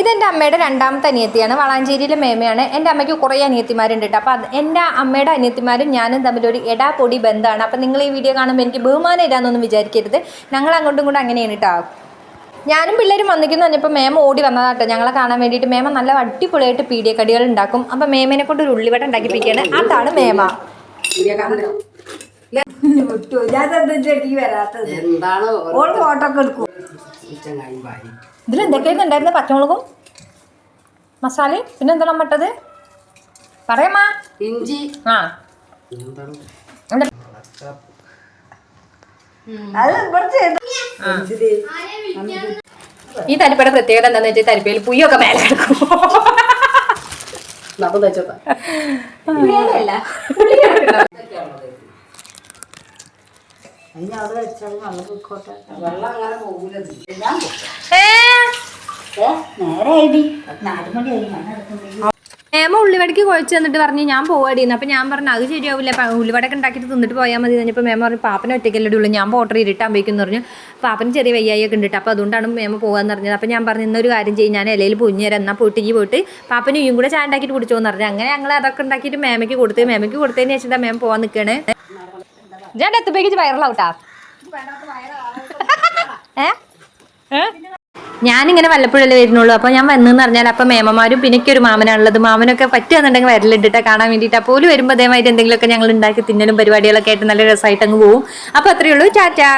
ഇതെന്റെ അമ്മയുടെ രണ്ടാമത്തെ അനിയത്തിയാണ്. വളാഞ്ചേരിയിലെ മേമയാണ്. എന്റെ അമ്മയ്ക്ക് കുറേ അനിയത്തിമാരുണ്ട് കേട്ടോ അപ്പോൾ എന്റെ അമ്മയുടെ അനിയത്തിമാരും ഞാനും തമ്മിലൊരു എടാ പൊടി ബന്ധമാണ്. അപ്പോൾ നിങ്ങൾ ഈ വീഡിയോ കാണുമ്പോൾ എനിക്ക് ബഹുമാനം ഇല്ലാന്നൊന്നും വിചാരിക്കരുത്. ഞങ്ങൾ അങ്ങോട്ടും കൂടെ അങ്ങനെയാണ് കേട്ടോ ഞാനും പിള്ളേരും വന്നിക്കുന്നു. പറഞ്ഞപ്പോൾ മേമ ഓടി വന്നതാട്ടോ ഞങ്ങളെ കാണാൻ വേണ്ടിയിട്ട് മേമ നല്ല അടിപൊളിയായിട്ട് പീഡിയക്കടികൾ ഉണ്ടാക്കും. അപ്പം മേമേനെ കൊണ്ട് ഒരു ഉള്ളിവട ഉണ്ടാക്കിപ്പിക്കുകയാണ് അതാണ് മേമ. എന്താണ് ഓൾ ഫോട്ടോ ഒക്കെ എടുക്കും. ഇതിൽ എന്തൊക്കെയായിരുന്നു ഉണ്ടായിരുന്നത്? പച്ചമുളകും മസാലയും പിന്നെ എന്താണ് മട്ടത് പറയാമാ ഇഞ്ചി. ആ. ഈ തരിപ്പയുടെ പ്രത്യേകത എന്താണെന്ന് വെച്ചാൽ തരിപ്പയിൽ പുയ്യൊക്കെ മേലെ കിടക്കും. അതിന് അവിടെ വെച്ചാൽ വെള്ളം പൊയ്ക്കോട്ടെ. വെള്ളം അങ്ങനെ ഏമ ഉള്ളിവടക്ക് കുഴച്ച് തന്നിട്ട് പറഞ്ഞു ഞാൻ പോവാടിന്ന് അപ്പം ഞാൻ പറഞ്ഞു അത് ശരിയാവില്ല ഉള്ളിവടക്ക് ഉണ്ടാക്കിയിട്ട് തിന്നിട്ട് പോയാൽ മതി കഴിഞ്ഞപ്പോൾ മേമ പറഞ്ഞു പാപ്പനെ ഒറ്റയ്ക്കല്ലേ ഉള്ളൂ. ഞാൻ ഓർഡർ ചെയ്തിട്ട് അമ്പേക്കെന്ന് പറഞ്ഞു. പാപ്പന് ചെറിയ വയ്യായൊക്കെ ഉണ്ട് അപ്പോൾ അതുകൊണ്ടാണ് മേമ പോകാന്ന് പറഞ്ഞത്. അപ്പം ഞാൻ പറഞ്ഞു ഇന്നൊരു കാര്യം ചെയ്യും. ഞാൻ ഇലയിൽ പൊഞ്ഞുതരാം എന്നാൽ പോയിട്ട് ഈ പോയിട്ട് പാപ്പനും ഇയും കൂടെ ചായ ഉണ്ടാക്കിയിട്ട് കുടിച്ചോന്ന് പറഞ്ഞു. അങ്ങനെ ഞങ്ങൾ അതൊക്കെ ഉണ്ടാക്കിയിട്ട് മേമയ്ക്ക് കൊടുത്ത് മേമയ്ക്ക് കൊടുത്തതിന് ശേഷം മേം പോവാൻ പോകാൻ നിൽക്കുകയാണ് ഞാൻ എത്തുമ്പോഴേക്ക് വൈറലാവട്ടാ ഏ? ഞാനിങ്ങനെ വല്ലപ്പോഴല്ലേ വരുന്നുള്ളൂ. അപ്പോൾ ഞാൻ വന്നെന്ന് പറഞ്ഞാൽ അപ്പം മേമമാരും പിന്നെ ഒരു മാമനാണുള്ളത്. മാമനൊക്കെ പറ്റുകയെന്നുണ്ടെങ്കിൽ വരലിട്ടിട്ട് കാണാൻ വേണ്ടിയിട്ട്. അപ്പോൾ വരുമ്പോൾ അതേമാതിരി എന്തെങ്കിലുമൊക്കെ ഞങ്ങൾ ഉണ്ടാക്കി തിന്നലും പരിപാടികളൊക്കെ ആയിട്ട് നല്ല രസമായിട്ട് അങ്ങ് പോവും. അപ്പോൾ അത്രയേ ഉള്ളൂ. ടാറ്റാ.